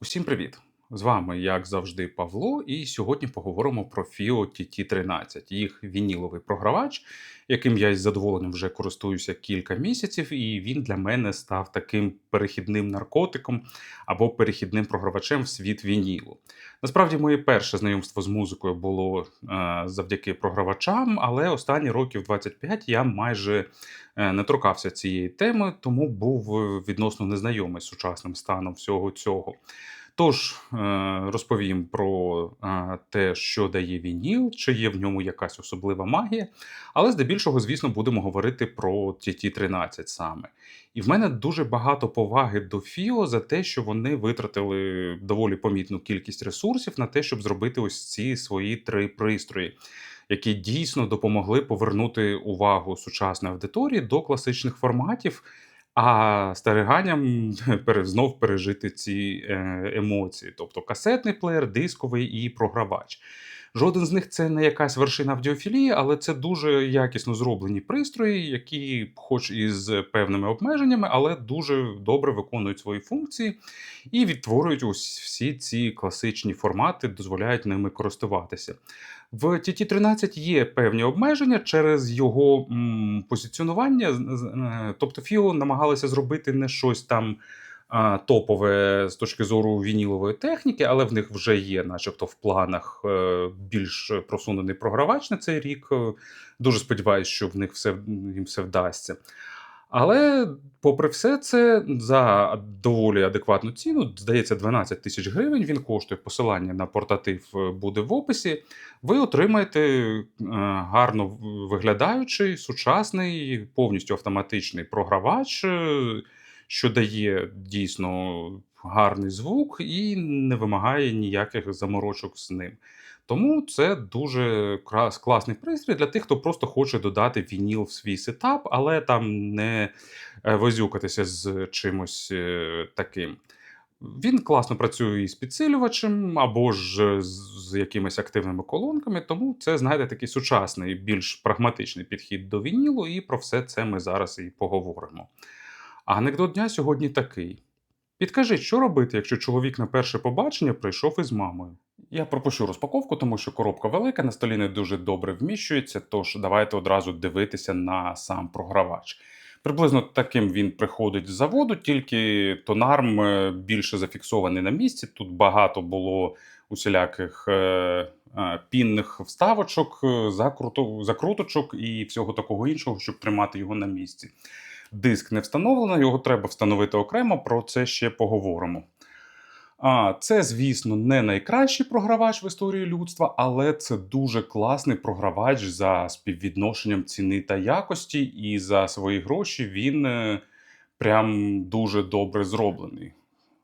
Усім привіт! З вами, як завжди, Павло, і сьогодні поговоримо про FIO TT13, їх вініловий програвач, яким я із задоволенням вже користуюся кілька місяців, і він для мене став таким перехідним наркотиком або перехідним програвачем в світ вінілу. Насправді, моє перше знайомство з музикою було е, завдяки програвачам, але останні років 25 я майже е, не торкався цієї теми, тому був е, відносно незнайомий з сучасним станом всього цього. Тож е, розповім про е, те, що дає вініл, чи є в ньому якась особлива магія. Але здебільшого, звісно, будемо говорити про TT13 саме. І в мене дуже багато поваги до Фіо за те, що вони витратили доволі помітну кількість ресурсів на те, щоб зробити ось ці свої три пристрої, які дійсно допомогли повернути увагу сучасної аудиторії до класичних форматів. А стариганням знов пережити ці е, емоції, тобто касетний плеєр, дисковий і програвач. Жоден з них це не якась вершина аудіофілії, але це дуже якісно зроблені пристрої, які, хоч і з певними обмеженнями, але дуже добре виконують свої функції і відтворюють ось всі ці класичні формати, дозволяють ними користуватися. В TT13 є певні обмеження через його м, позиціонування. е, Тобто FIO намагалися зробити не щось там топове з точки зору вінілової техніки, але в них вже є, начебто, в планах е, більш просунений програвач на цей рік. Е, Дуже сподіваюся, що в них все їм все вдасться. Але, попри все це, за доволі адекватну ціну, здається, 12 тисяч гривень. Він коштує посилання на портатив е, буде в описі. Ви отримаєте гарно виглядаючий, сучасний, повністю автоматичний програвач, що дає дійсно гарний звук і не вимагає ніяких заморочок з ним. Тому це дуже класний пристрій для тих, хто просто хоче додати вініл в свій сетап, але там не е, возюкатися з чимось е, таким. Він класно працює і з підсилювачем, або ж з якимись активними колонками, тому це, знаєте, такий сучасний, більш прагматичний підхід до вінілу, і про все це ми зараз і поговоримо. А анекдот дня сьогодні такий: Підкажіть, що робити, якщо чоловік на перше побачення прийшов із мамою? Я пропущу розпаковку, тому що коробка велика, на столі не дуже добре вміщується, тож давайте одразу дивитися на сам програвач. Приблизно таким він приходить з заводу, тільки тонарм е, більше зафіксований на місці. Тут багато було усіляких е, е, пінних вставочок, закруточок і всього такого іншого, щоб тримати його на місці. Диск не встановлено, його треба встановити окремо, про це ще поговоримо. А, це, звісно, не найкращий програвач в історії людства, але це дуже класний програвач за співвідношенням ціни та якості, і за свої гроші він е, прям дуже добре зроблений.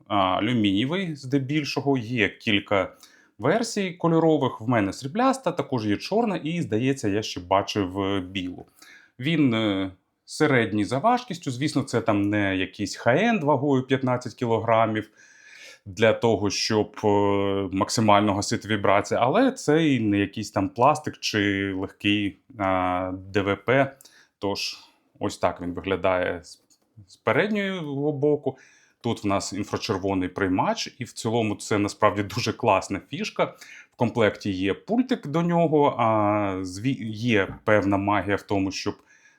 Алюмінієвий, здебільшого, є кілька версій кольорових. В мене срібляста, також є чорна, і, здається, я ще бачив е, білу. Він е, середній за важкістю. Звісно, це там не якийсь хай-енд вагою 15 кілограмів для того, щоб е, максимально гасити вібрації, але це і не якийсь там пластик чи легкий а, ДВП. Тож, ось так він виглядає з, переднього боку. Тут в нас інфрачервоний приймач, і в цілому це насправді дуже класна фішка. В комплекті є пультик до нього, а є певна магія в тому, щоб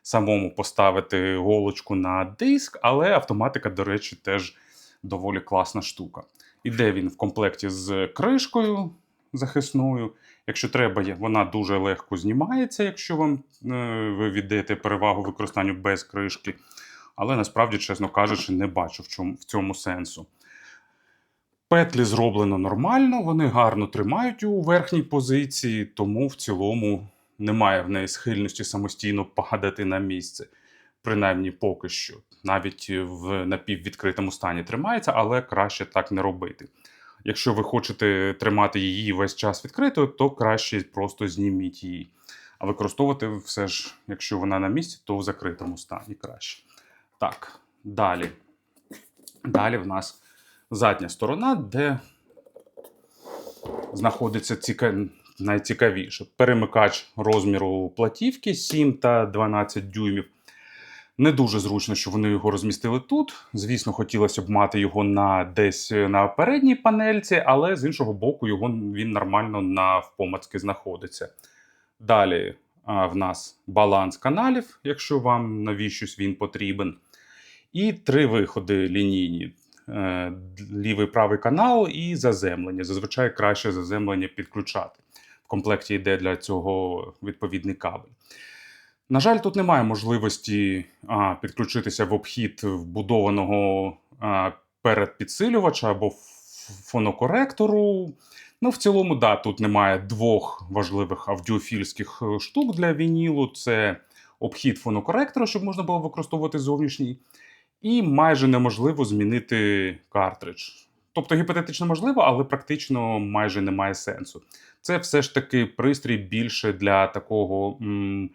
самому поставити голочку на диск, але автоматика, до речі, теж доволі класна штука. Іде він в комплекті з кришкою захисною. Якщо треба, вона дуже легко знімається, якщо вам е, ви віддаєте перевагу використанню без кришки. Але насправді, чесно кажучи, не бачу в, чому, в цьому сенсу. Петлі зроблено нормально, вони гарно тримають у верхній позиції, тому в цілому немає в неї схильності самостійно падати на місце. Принаймні поки що. Навіть в напіввідкритому стані тримається, але краще так не робити. Якщо ви хочете тримати її весь час відкритою, то краще просто зніміть її. А використовувати все ж, якщо вона на місці, то в закритому стані краще. Так, далі. Далі в нас задня сторона, де знаходиться ціка... найцікавіше. Перемикач розміру платівки 7 та 12 дюймів. Не дуже зручно, що вони його розмістили тут. Звісно, хотілося б мати його на десь на передній панельці, але з іншого боку, його він нормально навпомацки знаходиться. Далі а, в нас баланс каналів, якщо вам навіщось він потрібен. І три виходи лінійні: Е, лівий правий канал і заземлення. Зазвичай краще заземлення підключати. В комплекті йде для цього відповідний кабель. На жаль, тут немає можливості а, підключитися в обхід вбудованого а, передпідсилювача або фонокоректору. Ну, в цілому, да, тут немає двох важливих аудіофільських е, штук для вінілу. Це обхід фонокоректора, щоб можна було використовувати зовнішній, і майже неможливо змінити картридж. Тобто гіпотетично можливо, але практично майже немає сенсу. Це все ж таки пристрій більше для такого. м,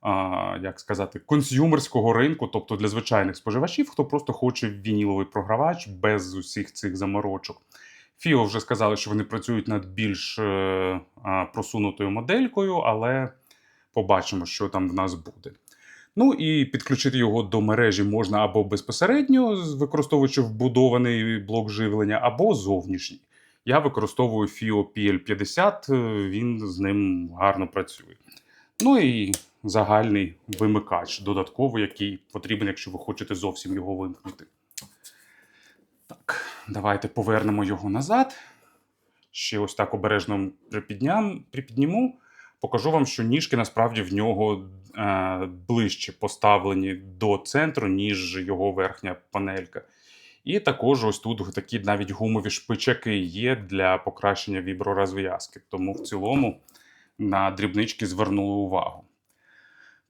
а, як сказати, консюмерського ринку, тобто для звичайних споживачів, хто просто хоче вініловий програвач без усіх цих заморочок. Фіо вже сказали, що вони працюють над більш е, просунутою моделькою, але побачимо, що там в нас буде. Ну і підключити його до мережі можна або безпосередньо, використовуючи вбудований блок живлення, або зовнішній. Я використовую FIO PL50, е, він з ним гарно працює. Ну і загальний вимикач додатковий, який потрібен, якщо ви хочете зовсім його вимкнути. Так, давайте повернемо його назад. Ще ось так обережно припідням, припідніму. Покажу вам, що ніжки насправді в нього ближче поставлені до центру, ніж його верхня панелька. І також ось тут такі навіть гумові шпичаки є для покращення вібророзв'язки. Тому в цілому на дрібнички звернули увагу.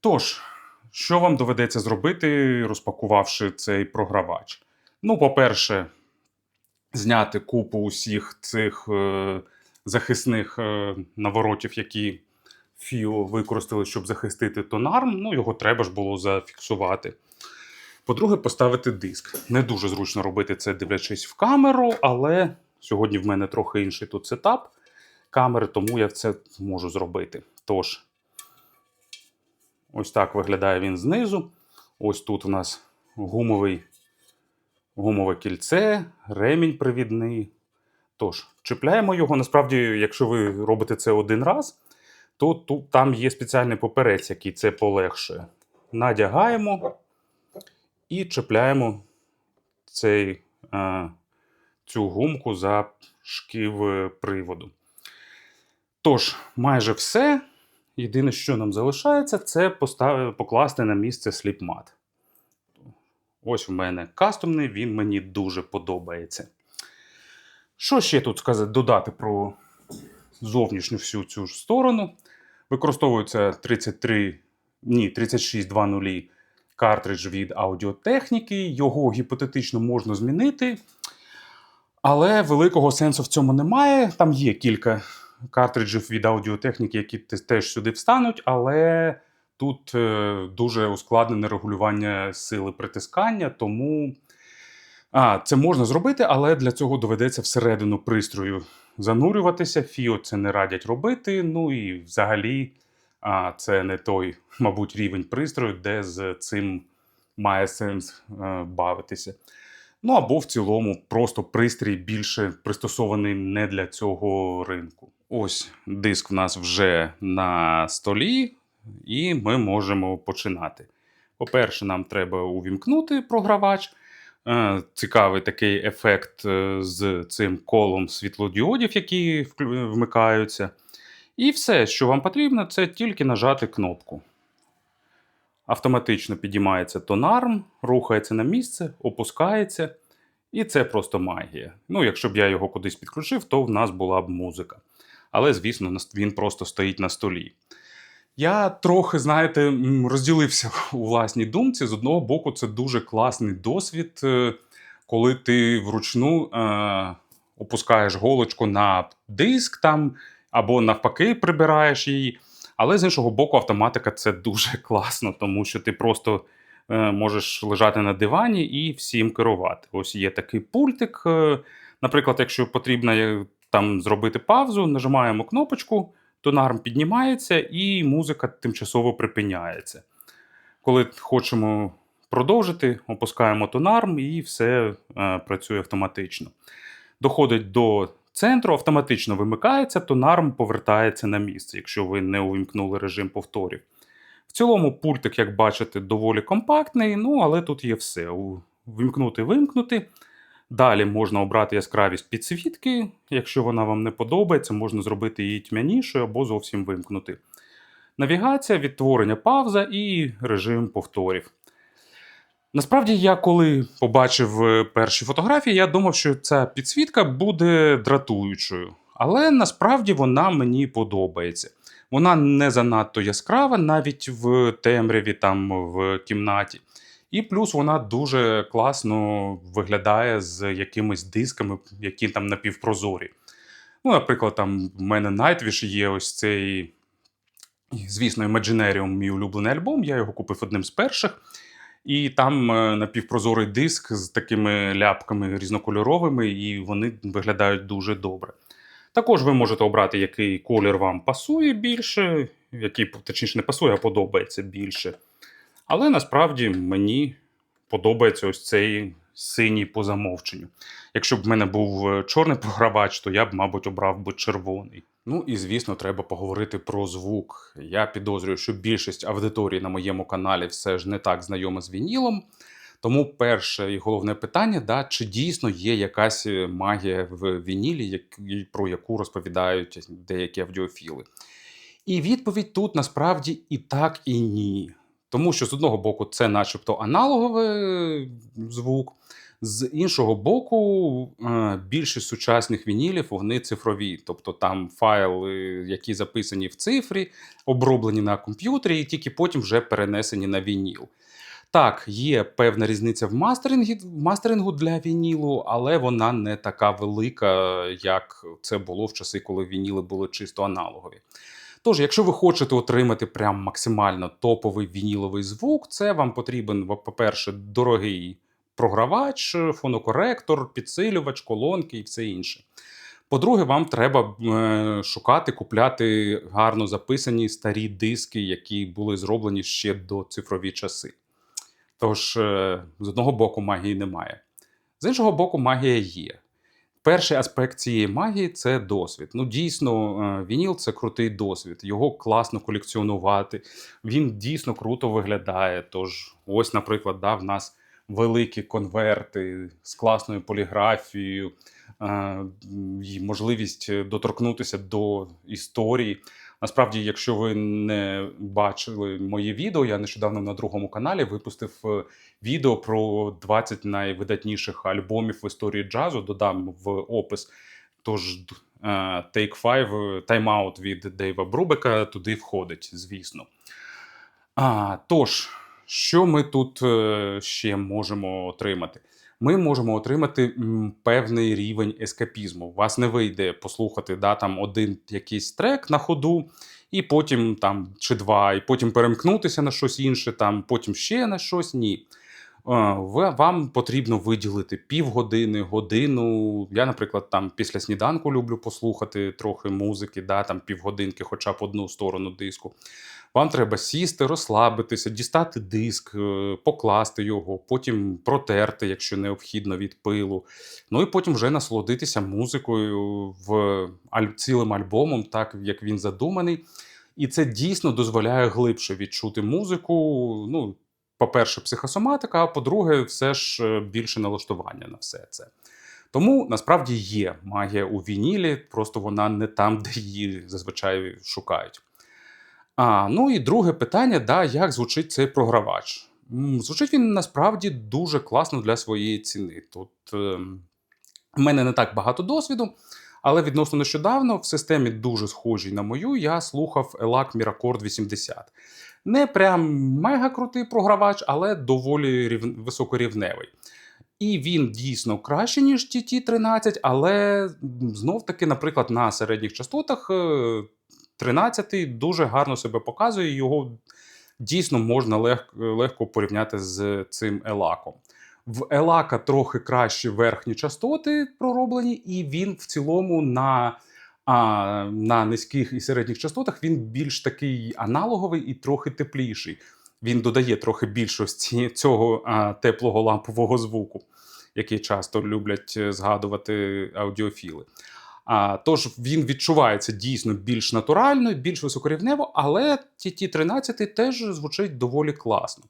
Тож, що вам доведеться зробити, розпакувавши цей програвач? Ну, по-перше, зняти купу усіх цих е, захисних е, наворотів, які Фіо використали, щоб захистити тонарм. Ну, його треба ж було зафіксувати. По-друге, поставити диск. Не дуже зручно робити це, дивлячись в камеру, але сьогодні в мене трохи інший тут сетап камери, тому я це можу зробити. Тож, ось так виглядає він знизу. Ось тут у нас гумовий, гумове кільце, ремінь привідний. Тож, чіпляємо його. Насправді, якщо ви робите це один раз, то тут там є спеціальний поперець, який це полегшує. Надягаємо і чіпляємо цей, е, цю гумку за шків е, приводу. Тож, майже все. Єдине, що нам залишається, це постав... покласти на місце сліпмат. Ось в мене кастомний, він мені дуже подобається. Що ще тут сказати, додати про зовнішню всю цю ж сторону? Використовується 33, ні, 3620 картридж від аудіотехніки. Його гіпотетично можна змінити. Але великого сенсу в цьому немає. Там є кілька картриджів від аудіотехніки, які теж сюди встануть, але тут е, дуже ускладнене регулювання сили притискання, тому а, це можна зробити, але для цього доведеться всередину пристрою занурюватися. Фіо це не радять робити. Ну і взагалі а, це не той, мабуть, рівень пристрою, де з цим має сенс е, бавитися. Ну або в цілому просто пристрій більше пристосований не для цього ринку. Ось диск в нас вже на столі, і ми можемо починати. По-перше, нам треба увімкнути програвач. Е, Цікавий такий ефект е, з цим колом світлодіодів, які вмикаються. І все, що вам потрібно, це тільки нажати кнопку. Автоматично підіймається тонарм, рухається на місце, опускається. І це просто магія. Ну, якщо б я його кудись підключив, то в нас була б музика. Але, звісно, він просто стоїть на столі. Я трохи, знаєте, розділився у власній думці. З одного боку, це дуже класний досвід, е, коли ти вручну е, опускаєш голочку на диск там, або навпаки прибираєш її. Але з іншого боку, автоматика це дуже класно, тому що ти просто е, можеш лежати на дивані і всім керувати. Ось є такий пультик. е, Наприклад, якщо потрібно там зробити паузу, нажимаємо кнопочку, тонарм піднімається і музика тимчасово припиняється. Коли хочемо продовжити, опускаємо тонарм і все е, працює автоматично. Доходить до центру, автоматично вимикається, тонарм повертається на місце, якщо ви не увімкнули режим повторів. В цілому пультик, як бачите, доволі компактний, ну але тут є все. У- Вимкнути, вимкнути. Далі можна обрати яскравість підсвітки. Якщо вона вам не подобається, можна зробити її тьмянішою або зовсім вимкнути. Навігація, відтворення пауза і режим повторів. Насправді, я коли побачив е, перші фотографії, я думав, що ця підсвітка буде дратуючою. Але насправді вона мені подобається. Вона не занадто яскрава, навіть в темряві там в кімнаті. І плюс вона дуже класно виглядає з якимись дисками, які там напівпрозорі. Ну, наприклад, там в мене Nightwish є ось цей, звісно, Imaginarium, мій улюблений альбом. Я його купив одним з перших. І там е, напівпрозорий диск з такими ляпками різнокольоровими, і вони виглядають дуже добре. Також ви можете обрати, який колір вам пасує більше, який точніше не пасує, а подобається більше. Але насправді мені подобається ось цей синій по замовченню. Якщо б в мене був е, чорний програвач, то я б, мабуть, обрав би червоний. Ну і звісно, треба поговорити про звук. Я підозрюю, що більшість аудиторії на моєму каналі все ж не так знайома з вінілом. Тому перше і головне питання: да, чи дійсно є якась е, магія в вінілі, про яку розповідають деякі аудіофіли. І відповідь тут насправді і так, і ні. Тому що з одного боку це начебто аналоговий звук, з іншого боку, е, більшість сучасних вінілів вони цифрові. Тобто там файли, які записані в цифрі, оброблені на комп'ютері, і тільки потім вже перенесені на вініл. Так, є певна різниця в мастерингі, мастерингу для вінілу, але вона не така велика, як це було в часи, коли вініли були чисто аналогові. Тож, якщо ви хочете отримати прям максимально топовий вініловий звук, це вам потрібен, по-перше, дорогий програвач, фонокоректор, підсилювач, колонки і все інше. По-друге, вам треба е, шукати, купляти гарно записані старі диски, які були зроблені ще до цифрові часи. Тож, е, з одного боку, магії немає. З іншого боку, магія є. Перший аспект цієї магії це досвід. Ну, дійсно, е, вініл це крутий досвід. Його класно колекціонувати. Він дійсно круто виглядає. Тож, ось, наприклад, да, в нас великі конверти з класною поліграфією, е, і можливість доторкнутися до історії. Насправді, якщо ви не бачили моє відео, я нещодавно на другому каналі випустив е, відео про 20 найвидатніших альбомів в історії джазу. Додам в опис. Тож е, Take 5, Time Out від Дейва Брубека туди входить, звісно. А, тож, що ми тут е, ще можемо отримати? Ми можемо отримати певний рівень ескапізму. Вас не вийде послухати да, там один якийсь трек на ходу, і потім там чи два, і потім перемкнутися на щось інше, там потім ще на щось. Ні. Е, Вам потрібно виділити півгодини, годину. Я, наприклад, там після сніданку люблю послухати трохи музики, да, там півгодинки, хоча б одну сторону диску. Вам треба сісти, розслабитися, дістати диск, е, покласти його, потім протерти, якщо необхідно, від пилу. Ну і потім вже насолодитися музикою в цілим альбомом, так як він задуманий. І це дійсно дозволяє глибше відчути музику. Ну, по-перше, психосоматика, а по-друге, все ж е, більше налаштування на все це. Тому насправді є магія у вінілі, просто вона не там, де її зазвичай шукають. А, ну і друге питання: да, як звучить цей програвач? Звучить він насправді дуже класно для своєї ціни. Тут ем, в мене не так багато досвіду, але відносно нещодавно в системі дуже схожій на мою, я слухав ELAC Miracord 80. Не прям мега крутий програвач, але доволі рів... високорівневий. І він дійсно краще, ніж TT-13, але знов таки, наприклад, на середніх частотах е, 13 дуже гарно себе показує. Його дійсно можна лег, легко порівняти з цим елаком. В елака трохи кращі верхні частоти пророблені, і він в цілому на, а, на низьких і середніх частотах він більш такий аналоговий і трохи тепліший. Він додає трохи більшості цього а, теплого лампового звуку, який часто люблять е, згадувати аудіофіли. А, тож він відчувається дійсно більш натурально, більш високорівнево, але TT-13 теж звучить доволі класно.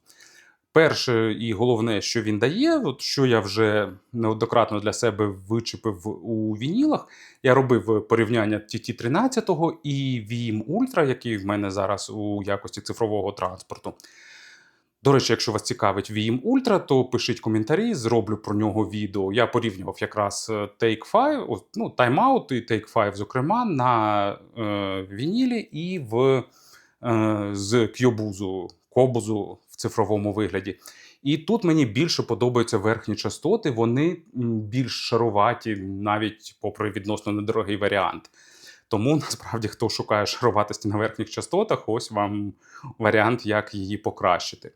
Перше і головне, що він дає, от що я вже неоднократно для себе вичепив у вінілах, я робив порівняння TT-13 і VM Ultra, який в мене зараз у якості цифрового транспорту. До речі, якщо вас цікавить VM Ultra, то пишіть коментарі, зроблю про нього відео. Я порівнював якраз е, Take 5, ну, Time Out і Take 5, зокрема, на е, вінілі і в, е, з Кьобузу, Кобузу в цифровому вигляді. І тут мені більше подобаються верхні частоти, вони більш шаруваті, навіть попри відносно недорогий варіант. Тому насправді, хто шукає шаруватості на верхніх частотах, ось вам варіант, як її покращити.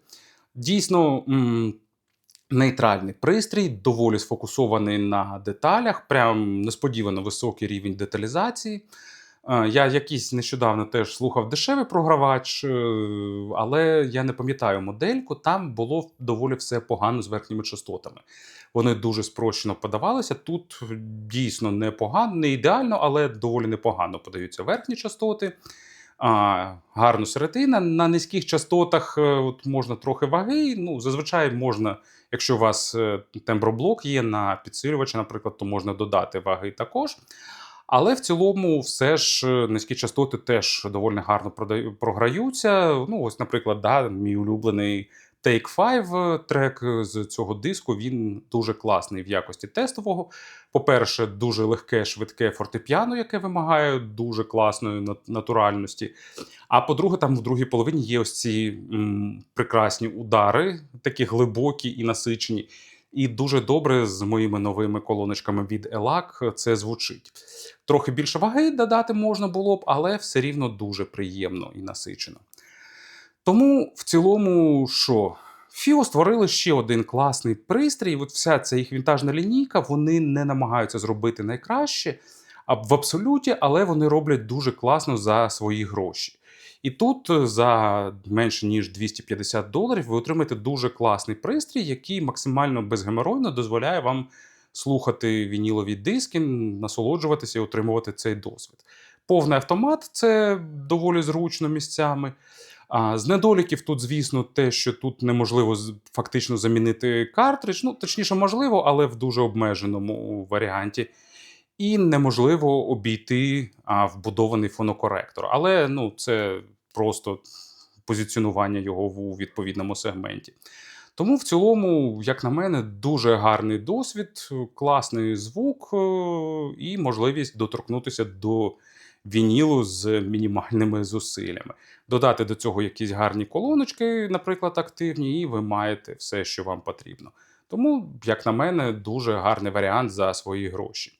Дійсно, нейтральний пристрій, доволі сфокусований на деталях, прям несподівано високий рівень деталізації. Е, Я якийсь нещодавно теж слухав дешевий програвач, е, але я не пам'ятаю модельку. Там було доволі все погано з верхніми частотами. Вони дуже спрощено подавалися. Тут дійсно непогано, не ідеально, але доволі непогано подаються верхні частоти. А, гарно середина. На низьких частотах е, от можна трохи ваги. Ну, зазвичай можна, якщо у вас темброблок є на підсилювачі, наприклад, то можна додати ваги також. Але в цілому, все ж е, низькі частоти теж доволі гарно програються. Ну, ось, наприклад, да, мій улюблений Take 5 трек з цього диску. Він дуже класний в якості тестового. По-перше, дуже легке, швидке фортепіано, яке вимагає дуже класної нат- натуральності. А по-друге, там в другій половині є ось ці м, прекрасні удари, такі глибокі і насичені. І дуже добре з моїми новими колоночками від ELAC це звучить. Трохи більше ваги додати можна було б, але все рівно дуже приємно і насичено. Тому в цілому, що? Фіо створили ще один класний пристрій. От вся ця їх вінтажна лінійка, вони не намагаються зробити найкраще в абсолюті, але вони роблять дуже класно за свої гроші. І тут е, за менше ніж 250 доларів ви отримаєте дуже класний пристрій, який максимально безгеморойно дозволяє вам слухати вінілові диски, насолоджуватися і отримувати цей досвід. Повний автомат це доволі зручно місцями. А з недоліків тут, звісно, те, що тут неможливо фактично замінити картридж. Ну, точніше, можливо, але в дуже обмеженому варіанті. І неможливо обійти а, вбудований фонокоректор. Але ну, це просто позиціонування його в відповідному сегменті. Тому в цілому, як на мене, дуже гарний досвід, класний звук е, і можливість доторкнутися до вінілу з мінімальними зусиллями. Додати до цього якісь гарні колоночки, наприклад, активні, і ви маєте все, що вам потрібно. Тому, як на мене, дуже гарний варіант за свої гроші.